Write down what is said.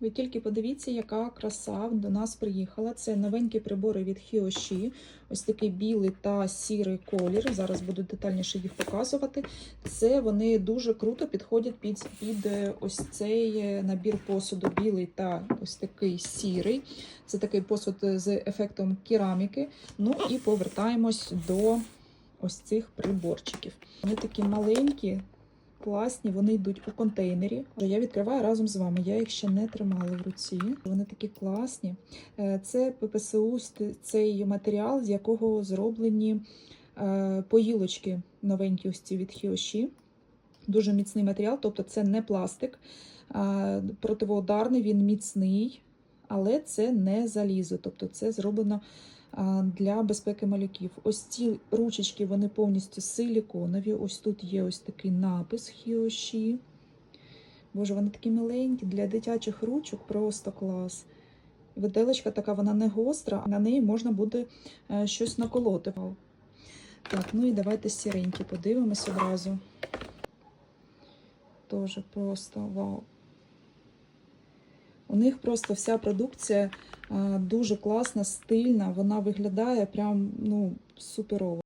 Ви тільки подивіться, яка краса до нас приїхала. Це новенькі прибори від Хіоші. Ось такий білий та сірий колір. Зараз буду детальніше їх показувати. Це вони дуже круто підходять під, під е, ось цей е, набір посуду білий та ось такий сірий. Це такий посуд з ефектом кераміки. Ну і повертаємось до ось цих приборчиків. Вони такі маленькі, класні, вони йдуть у контейнері. Я відкриваю разом з вами. Я їх ще не тримала в руці. Вони такі класні. Е, Це ППСУ, цей матеріал, з якого зроблені е, поїлочки новенькі ось ці від Хіоші. Дуже міцний матеріал, тобто це не пластик. Противоударний, він міцний, але це не залізо. Тобто це зроблено для безпеки малюків. Ось ці ручечки вони повністю силіконові. Ось тут є ось такий напис Хіоші. Боже, вони такі миленькі для дитячих ручок, просто клас. Виделочка така, вона не гостра, на неї можна буде е, щось наколоти. Так, ну і давайте сіренькі подивимось одразу. Тоже просто вау. Них просто вся продукція дуже класна, стильна, вона виглядає прям ну, суперово.